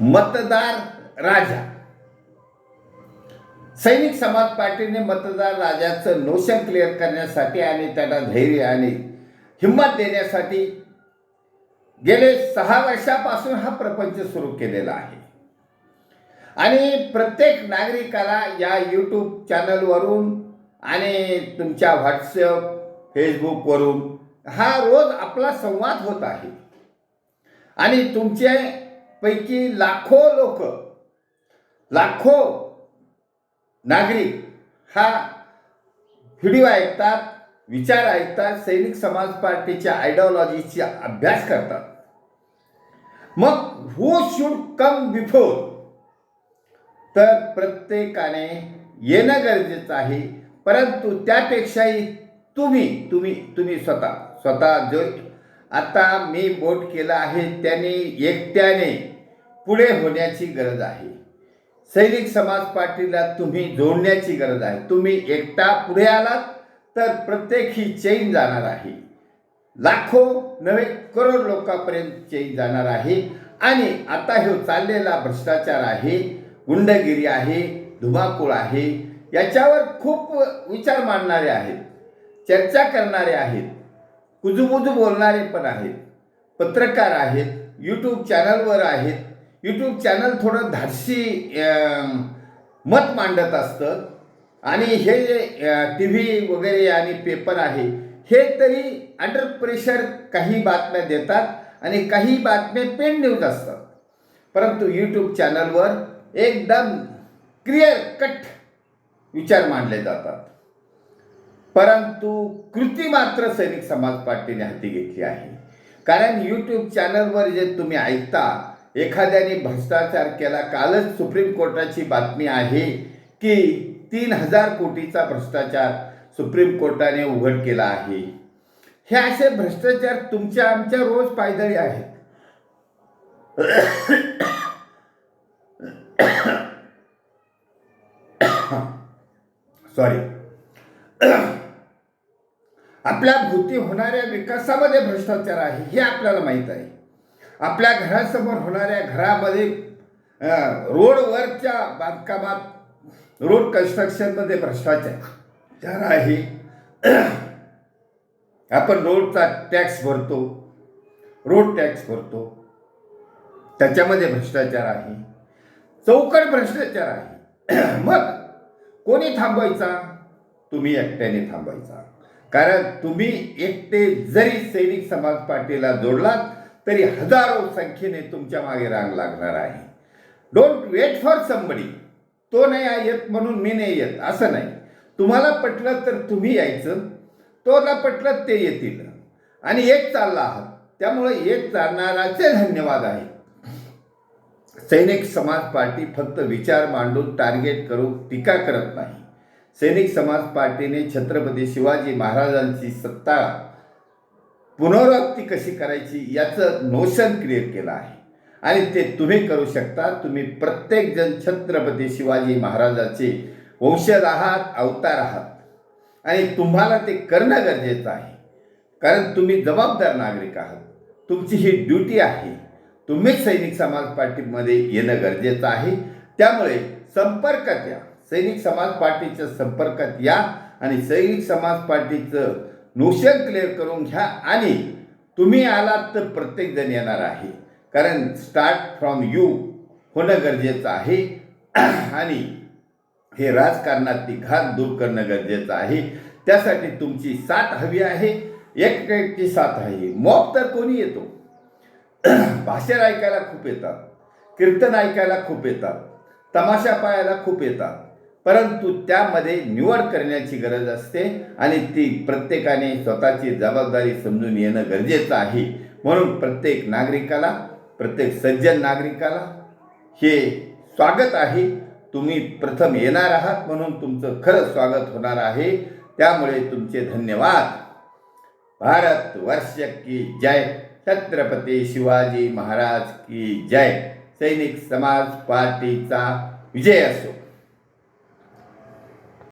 मतदार राजा. सैनिक समाज पार्टीने मतदार राजाचं नोशन क्लिअर करण्यासाठी आणि त्यांना धैर्य आणि हिंमत देण्यासाठी गेले सहा वर्षापासून हा प्रपंच सुरू केलेला आहे. आणि प्रत्येक नागरिकाला या यूट्यूब चॅनलवरून आणि तुमच्या व्हॉट्सअप फेसबुकवरून हा रोज आपला संवाद होत आहे. आणि तुमचे पैकी लाखो लोक लाखो नागरिक हा व्हिडिओ ऐकतात विचार ऐकतात सैनिक समाज पार्टीच्या आयडिओलॉजीचा अभ्यास करतात. मग हू शुड कम बिफोर तर प्रत्येकाने येणं गरजेचं आहे परंतु त्यापेक्षाही तुम्ही तुम्ही तुम्ही स्वतः स्वतः जो आता मी बोट केला आहे त्याने एकट्याने पुढे होण्याची गरज आहे. सैनिक समाज पार्टीला तुम्ही जोडण्याची गरज आहे. तुम्ही एकटा पुढे आलात तर प्रत्येक ही चैन जाणार आहे. लाखो नव्हे करोड लोकांपर्यंत चैन जाणार आहे. आणि आता हे चाललेला भ्रष्टाचार आहे गुंडगिरी आहे धुमाकूळ आहे याच्यावर खूप विचार मांडणारे आहेत चर्चा करणारे आहेत कुजूमुजू बोलणारे पण आहेत पत्रकार आहेत यूट्यूब चॅनलवर आहेत यूट्यूब चॅनल थोडं धाडसी मत मांडत असतं. आणि हे जे टी व्ही वगैरे आणि पेपर आहे हे तरी अंडर प्रेशर काही बातम्या देतात आणि काही बातम्या पेन न्यूज असतात. परंतु यूट्यूब चॅनलवर एकदम क्लिअर कट विचार मांडले जातात. परंतु कृती मात्र सैनिक समाज पार्टीने हाती घेतली आहे. कारण यूट्यूब चॅनलवर जे तुम्ही ऐकता एखाद्याने भ्रष्टाचार केला कालच सुप्रीम कोर्टाची बातमी आहे की तीन हजार कोटीचा भ्रष्टाचार सुप्रीम कोर्टाने उघड केला आहे. हे असे भ्रष्टाचार तुमच्या आमच्या रोज पायदळी आहेत. सॉरी आपल्या भूती होणाऱ्या विकासामध्ये भ्रष्टाचार आहे हे आपल्याला माहीत आहे. आपल्या घरासमोर होणाऱ्या घरामध्ये रोडवरच्या बांधकामात रोड कन्स्ट्रक्शनमध्ये भ्रष्टाचार. आहे आपण रोडचा टॅक्स भरतो रोड टॅक्स भरतो. त्याच्यामध्ये भ्रष्टाचार आहे. चौकट भ्रष्टाचार आहे. मग कोणी थांबवायचा? तुम्ही एकट्याने थांबवायचा. कारण तुम्ही एकटे जरी सैनिक समाज पार्टीला जोडलात तरी हजारो संख्येने तुमच्या मागे रांग लागणार आहे. डोंट वेट फॉर समबडी तो नाही येत म्हणून मी नाही येत. असं नाही. तुम्हाला पटलं तर तुम्ही यायचं. तोला पटलं ते येतील. आणि एक चालला आहात. त्यामुळे एक चालणाराचे धन्यवाद आहे. सैनिक समाज पार्टी फक्त विचार मांडून टार्गेट करून टीका करत नाही. सैनिक समाज पार्टीने छत्रपती शिवाजी महाराजांची सत्ता पुनरावृत्ती कशी करायची याचं नोशन क्रिएट केलं आहे. आणि ते तुम्ही करू शकता. तुम्ही प्रत्येकजण छत्रपती शिवाजी महाराजाचे वंशज आहात अवतार आहात. आणि तुम्हाला ते करणं गरजेचं आहे. कारण तुम्ही जबाबदार नागरिक आहात. तुमची ही ड्युटी आहे. तुम्हीच सैनिक समाज पार्टीमध्ये येणं गरजेचं आहे. त्यामुळे संपर्कात या सैनिक समाज पार्टीच्या संपर्कात या आणि सैनिक समाज पार्टीचं नोशन क्लिअर करून घ्या आणि तुम्ही आलात तर प्रत्येकजण येणार आहे. कारण स्टार्ट फ्रॉम यू होणं गरजेचं आहे. आणि हे राजकारणातली घात दूर करणं गरजेचं आहे. त्यासाठी तुमची साथ हवी आहे. एकट्याची साथ आहे. मॉप तर कोणी येतो. भाषण ऐकायला खूप येतात. कीर्तन ऐकायला खूप येतात. तमाशा पाहायला खूप येतात. परंतु त्यामध्ये निवड करण्याची गरज असते आणि ती प्रत्येकाने स्वतःची जबाबदारी समजून येणं गरजेचं आहे. म्हणून प्रत्येक नागरिकाला प्रत्येक सज्जन नागरिकाला हे स्वागत आहे. तुम्ही प्रथम येणार आहात म्हणून तुमचं खरं स्वागत होणार आहे. त्यामुळे तुमचे धन्यवाद. भारत वर्ष की जय. छत्रपती शिवाजी महाराज की जय. सैनिक समाज पार्टीचा विजय असो.